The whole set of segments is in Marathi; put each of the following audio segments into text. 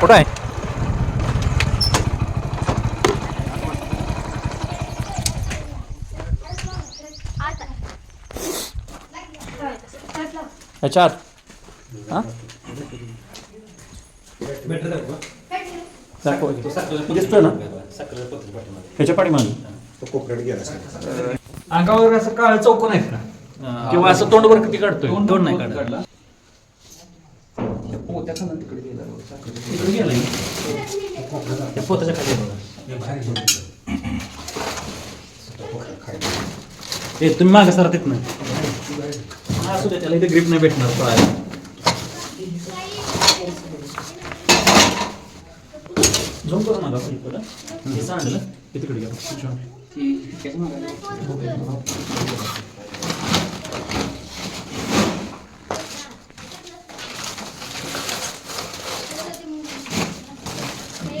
कुठं आहे? ह्याच्या आत हा? दाखव. दिसतोय ना? ह्याच्या पाठीमागे. अंगावर असं काळ चौकोन आहेत का किंवा असं तोंड वर किती काढतोय? तोंड नाही काढला. तिकडे गेलाय. त्या पोताच्या खाली. ए तुम्ही मागे सर तिथनं. हा, असू दे त्याला इथे ग्रिप नाही भेटणार पळायला झोम करू. हे सांडलं हे तिकडे गेलं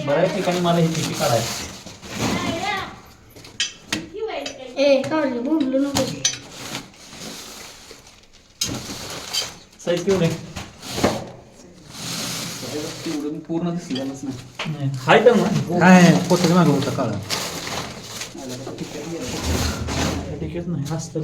बऱ्याच ठिकाणी मला ही पिशी काढायची ए काढलं बोंबलो नको. साईज पूर्ण दिसलेलंच नाही. हाय तर काय मागे होता काळा ठीक आहे नाही हसतं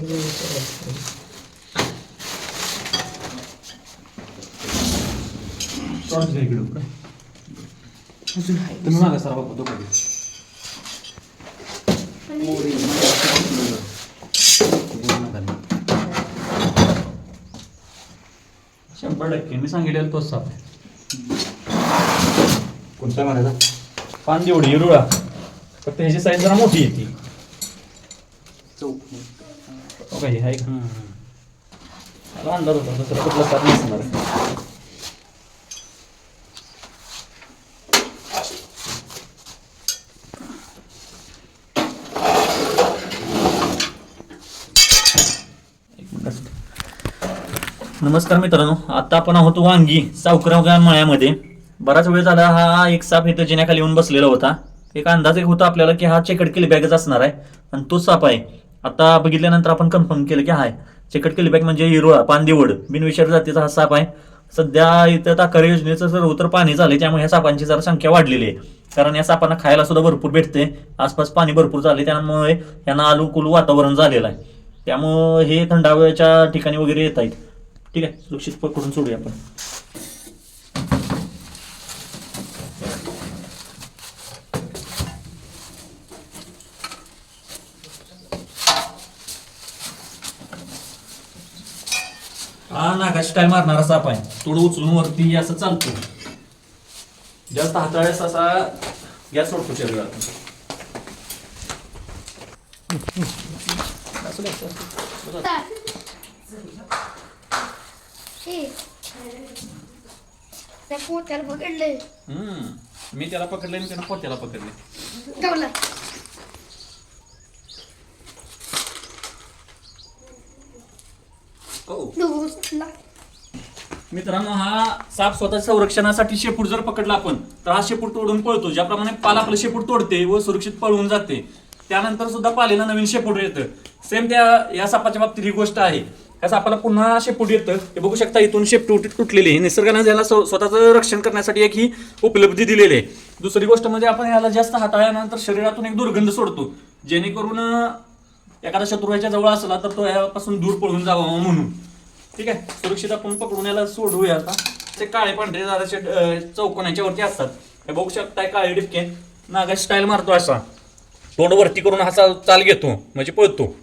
तुम्ही मागा सर कधी शंभर टक्के मी सांगितलेलं तोच साप आहे कोणता मारायचा पान एवढी हिरुळा फक्त ह्याची साईज जरा मोठी येते ओके हे आहे का अंदाज होता दुसरा कुठला साप नसणार नमस्कार मित्रांनो आता आपण आहोत वांगी सावकराव मळ्यामध्ये. बराच वेळ झाला हा एक साप इथं जिन्याखाली येऊन बसलेला होता. एक अंदाज एक होता आपल्याला की हा चेकट केली बॅगच असणार आहे आणि तोच साप आहे. आता बघितल्यानंतर आपण कन्फर्म केलं की हा चेकट केली बॅग म्हणजे हिरोळा पानदिवड बिनविषारी जातीचा हा साप आहे. सध्या इथं ताकर योजनेचं सर्वत्र पाणी झाले त्यामुळे ह्या सापांची जरा संख्या वाढलेली आहे. कारण या सापांना खायला सुद्धा भरपूर भेटते आसपास पाणी भरपूर झाले त्यामुळे यांना अनुकूल वातावरण झालेलं आहे. त्यामुळं हे थंडाव्याच्या ठिकाणी वगैरे येत आहेत. ठीक आहे सुरक्षित पकडून सोडूया आपण. हा नागा स्टाईल मारणारा साप आहे. थोडं उचलून वरती असं चालतो जास्त हाताळ्यास असा गॅस सोडतो शरीरात. त्या पोत्याला पकडलंय हम्म. मी त्याला पकडले आणि त्यानं पोत्याला पकडले. ठेवला दोघं सुटला मित्रांनो हा साप स्वतः संरक्षणासाठी शेपूट जर पकडला आपण तर हा शेपूट तोडून पळतो. ज्याप्रमाणे पाल आपलं शेपूट तोडते व सुरक्षित पळून जाते. त्यानंतर सुद्धा पालेला नवीन शेपूट येतं. सेम त्या या सापाच्या बाबतीत ही गोष्ट आहे. ह्याचा आपल्याला पुन्हा शेपूट येतं. हे बघू शकता इथून शेपटूट तुटलेली आहे. निसर्गाने ज्याला स्वतःचं रक्षण करण्यासाठी एक ही उपलब्धी दिलेली आहे. दुसरी गोष्ट म्हणजे आपण ह्याला जास्त हाताळल्यानंतर शरीरातून एक दुर्गंध सोडतो. जेणेकरून एखादा शत्रू याच्या जवळ असला तर तो यापासून दूर पळून जावा हो म्हणून. ठीक आहे? सुरक्षित आपण पकडून याला सोडूया आता. ते काळे पांढरे दादाचे चौकोनाच्या वरती असतात. हे बघू शकताय काळे डिपके. नागा स्टाईल मारतो असा. तोंड वरती करून असा चाल घेतो म्हणजे पळतो.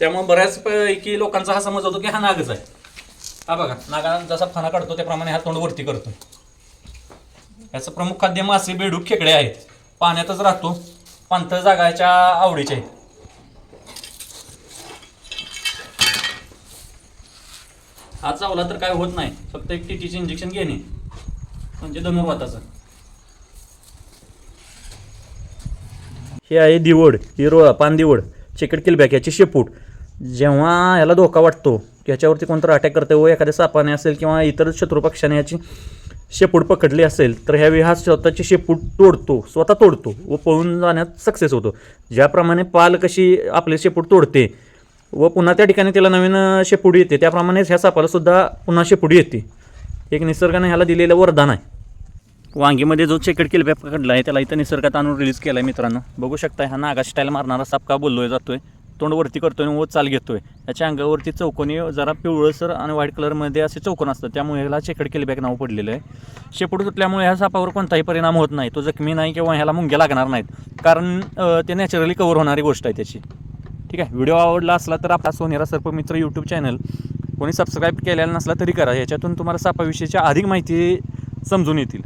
त्यामुळे बऱ्याच पैकी लोकांचा हा समज होतो की हा नागच आहे. हा बघा नागा जसा फणा काढतो त्याप्रमाणे हा तोंड वरती करतो. याचं प्रमुख खाद्य मासे बेडूक खेकडे आहेत. पाण्यातच राहतो. पाणथळ जागाच्या आवडीचे आहेत. हा चावला तर काय होत नाही. फक्त एक टीटीचे इंजेक्शन घेणे. म्हणजे धनुर्वाताचं. हे आहे दिवड हिरोळा पानदिवड चिकट किलबॅक याची शेपूट. जेव्हा याला धोका वाटतो की ह्याच्यावरती कोणतं अटॅक करते व एखाद्या सापाने असेल किंवा इतर शत्रू पक्षाने याची शेपूट पकडली असेल तर ह्यावेळी हा स्वतःची शेपूट तोडतो स्वतः तोडतो व पळून जाण्यात सक्सेस होतो. ज्याप्रमाणे पाल कशी आपले शेपूट तोडते व पुन्हा त्या ठिकाणी त्याला नवीन शेपूड शेपूट येते त्याप्रमाणेच ह्या सापालासुद्धा पुन्हा शेपूट येते. एक निसर्गाने ह्याला दिलेलं वरदान आहे. वांगीमध्ये जो चेकड केलब्या पकडला आहे त्याला इथं निसर्गात आणून रिलीज केला आहे मित्रांनो. बघू शकता हा नागा स्टाईल मारणारा साप का बोललो जातो आहे तोंड वरती करतोय आणि व चाल घेतोय. त्याच्या अंगावरती चौकोनी जरा पिवळसर आणि व्हाईट कलरमध्ये असे चौकोन असतं त्यामुळे ह्याला चेकड केलबॅक नाव पडलेलं आहे. शेपूट तुटल्यामुळे ह्या सापावर कोणताही परिणाम होत नाही. तो जखमी नाही किंवा ह्याला मुंग्या लागणार नाहीत. कारण ते नॅचरली कवर होणारी गोष्ट आहे त्याची. ठीक आहे? व्हिडिओ आवडला असला तर आपला सोनेरा सर्पमित्र यूट्यूब चॅनल कोणी सबस्क्राईब केलेला नसला तरी करा. याच्यातून तुम्हाला सापाविषयीच्या अधिक माहिती समजून येतील.